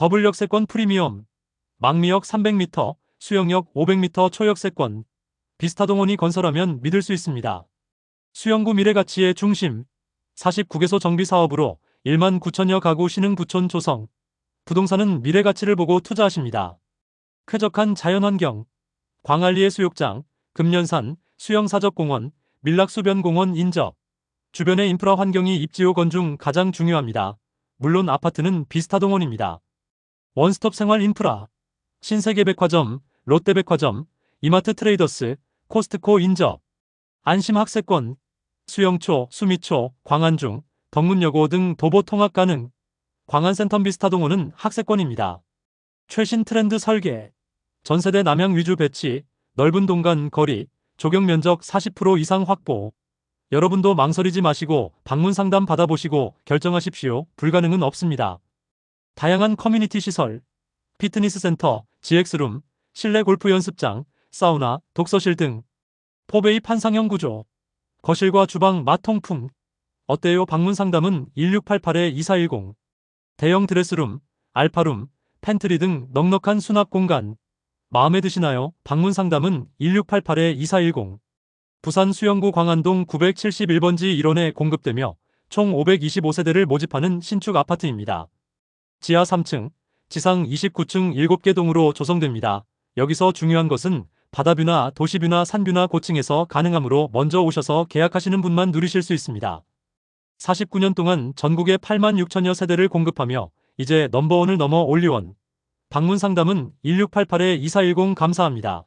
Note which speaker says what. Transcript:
Speaker 1: 더블 역세권 프리미엄, 망미역 300m, 수영역 500m 초역세권, 비스타동원이 건설하면 믿을 수 있습니다. 수영구 미래가치의 중심, 49개소 정비 사업으로 1만 9천여 가구 신흥 부촌 조성, 부동산은 미래가치를 보고 투자하십니다. 쾌적한 자연환경, 광안리의 수욕장, 금년산, 수영사적공원, 밀락수변공원 인접, 주변의 인프라 환경이 입지호 건중 가장 중요합니다. 물론 아파트는 비스타동원입니다. 원스톱 생활 인프라, 신세계백화점, 롯데백화점, 이마트 트레이더스, 코스트코 인접, 안심학세권, 수영초, 수미초, 광안중, 덕문여고 등 도보 통학 가능, 광안센터 비스타동원은 학세권입니다. 최신 트렌드 설계, 전세대 남양 위주 배치, 넓은 동간 거리, 조경 면적 40% 이상 확보. 여러분도 망설이지 마시고 방문 상담 받아보시고 결정하십시오. 불가능은 없습니다. 다양한 커뮤니티 시설, 피트니스 센터, GX룸, 실내 골프 연습장, 사우나, 독서실 등 포베이 판상형 구조, 거실과 주방 마통풍. 어때요? 방문 상담은 1688-2410. 대형 드레스룸, 알파룸, 팬트리 등 넉넉한 수납 공간. 마음에 드시나요? 방문 상담은 1688-2410. 부산 수영구 광안동 971번지 1원에 공급되며 총 525세대를 모집하는 신축 아파트입니다. 지하 3층, 지상 29층 7개 동으로 조성됩니다. 여기서 중요한 것은 바다뷰나 도시뷰나 산뷰나 고층에서 가능하므로 먼저 오셔서 계약하시는 분만 누리실 수 있습니다. 49년 동안 전국에 8만 6천여 세대를 공급하며 이제 넘버원을 넘어 올리원. 방문 상담은 1688-2410 감사합니다.